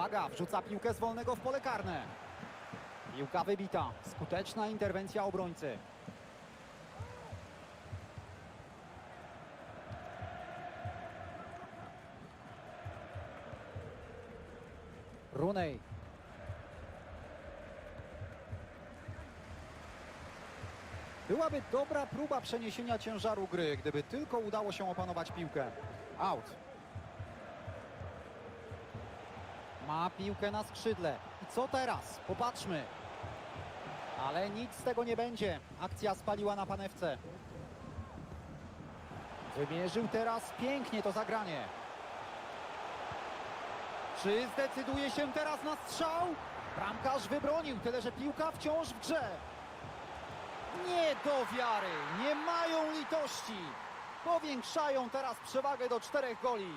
Uwaga, wrzuca piłkę z wolnego w pole karne. Piłka wybita. Skuteczna interwencja obrońcy. Runej. Byłaby dobra próba przeniesienia ciężaru gry, gdyby tylko udało się opanować piłkę. Out. Ma piłkę na skrzydle. I co teraz? Popatrzmy. Ale nic z tego nie będzie. Akcja spaliła na panewce. Wymierzył teraz pięknie to zagranie. Czy zdecyduje się teraz na strzał? Bramkarz wybronił, tyle że piłka wciąż w grze. Nie do wiary, nie mają litości. Powiększają teraz przewagę do czterech goli.